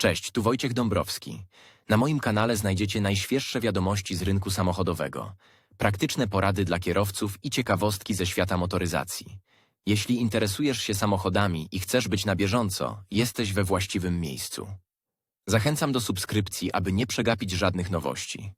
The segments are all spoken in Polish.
Cześć, tu Wojciech Dąbrowski. Na moim kanale znajdziecie najświeższe wiadomości z rynku samochodowego, praktyczne porady dla kierowców i ciekawostki ze świata motoryzacji. Jeśli interesujesz się samochodami i chcesz być na bieżąco, jesteś we właściwym miejscu. Zachęcam do subskrypcji, aby nie przegapić żadnych nowości.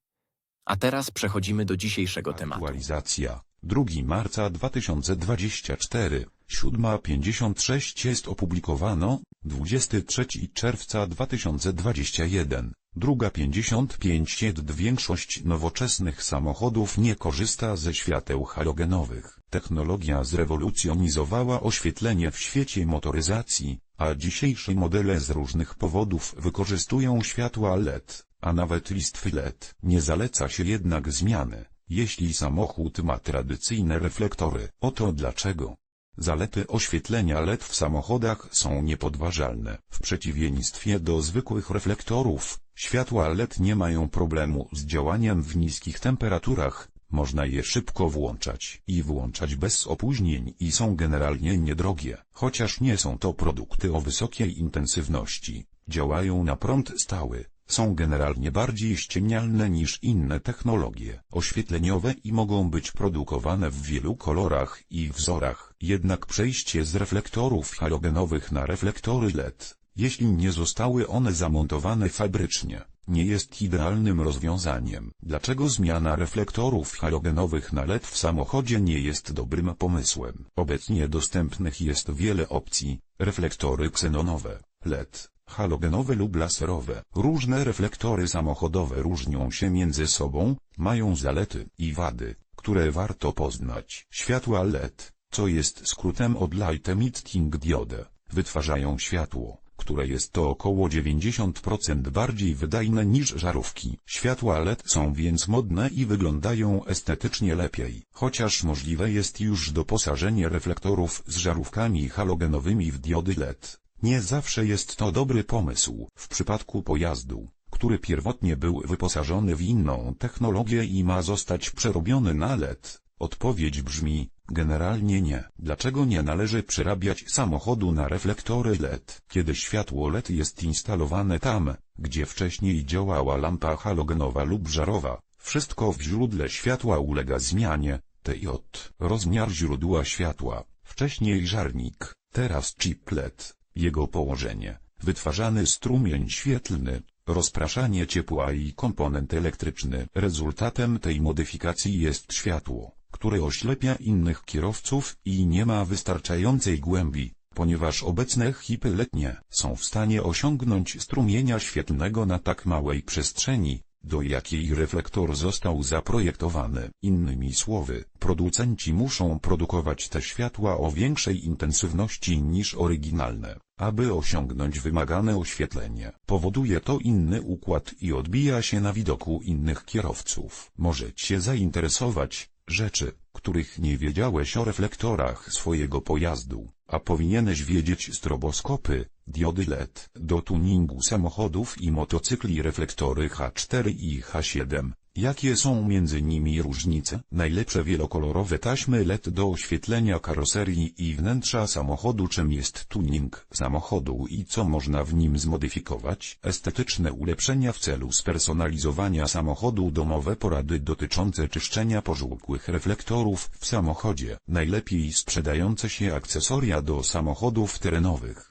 A teraz przechodzimy do dzisiejszego tematu. Aktualizacja. 2 marca 2024, 7.56 jest opublikowano, 23 czerwca 2021, druga 55 jed Większość nowoczesnych samochodów nie korzysta ze świateł halogenowych. Technologia zrewolucjonizowała oświetlenie w świecie motoryzacji, a dzisiejsze modele z różnych powodów wykorzystują światła LED, a nawet listwy LED. Nie zaleca się jednak zmiany jeśli samochód ma tradycyjne reflektory. Oto dlaczego. Zalety oświetlenia LED w samochodach są niepodważalne. W przeciwieństwie do zwykłych reflektorów, światła LED nie mają problemu z działaniem w niskich temperaturach, można je szybko włączać i włączać bez opóźnień i są generalnie niedrogie. Chociaż nie są to produkty o wysokiej intensywności, działają na prąd stały, są generalnie bardziej ściemnialne niż inne technologie oświetleniowe i mogą być produkowane w wielu kolorach i wzorach. Jednak przejście z reflektorów halogenowych na reflektory LED, jeśli nie zostały one zamontowane fabrycznie, nie jest idealnym rozwiązaniem. Dlaczego zmiana reflektorów halogenowych na LED w samochodzie nie jest dobrym pomysłem? Obecnie dostępnych jest wiele opcji, reflektory ksenonowe, LED, halogenowe lub laserowe. Różne reflektory samochodowe różnią się między sobą, mają zalety i wady, które warto poznać. Światła LED, co jest skrótem od Light Emitting Diode, wytwarzają światło, które jest to około 90% bardziej wydajne niż żarówki. Światła LED są więc modne i wyglądają estetycznie lepiej, chociaż możliwe jest już doposażenie reflektorów z żarówkami halogenowymi w diody LED. Nie zawsze jest to dobry pomysł. W przypadku pojazdu, który pierwotnie był wyposażony w inną technologię i ma zostać przerobiony na LED, odpowiedź brzmi, generalnie nie. Dlaczego nie należy przerabiać samochodu na reflektory LED? Kiedy światło LED jest instalowane tam, gdzie wcześniej działała lampa halogenowa lub żarowa, wszystko w źródle światła ulega zmianie, TJ, rozmiar źródła światła, wcześniej żarnik, teraz chip LED jego położenie, wytwarzany strumień świetlny, rozpraszanie ciepła i komponent elektryczny. Rezultatem tej modyfikacji jest światło, które oślepia innych kierowców i nie ma wystarczającej głębi, ponieważ obecne chipy letnie są w stanie osiągnąć strumienia świetlnego na tak małej przestrzeni, do jakiej reflektor został zaprojektowany. Innymi słowy, producenci muszą produkować te światła o większej intensywności niż oryginalne, aby osiągnąć wymagane oświetlenie. Powoduje to inny układ i odbija się na widoku innych kierowców. Może Cię zainteresować rzeczy, których nie wiedziałeś o reflektorach swojego pojazdu, a powinieneś wiedzieć stroboskopy, diody LED. Do tuningu samochodów i motocykli reflektory H4 i H7. Jakie są między nimi różnice? Najlepsze wielokolorowe taśmy LED do oświetlenia karoserii i wnętrza samochodu Czym jest tuning samochodu i co można w nim zmodyfikować? Estetyczne ulepszenia w celu spersonalizowania samochodu Domowe porady dotyczące czyszczenia pożółkłych reflektorów w samochodzie Najlepiej sprzedające się akcesoria do samochodów terenowych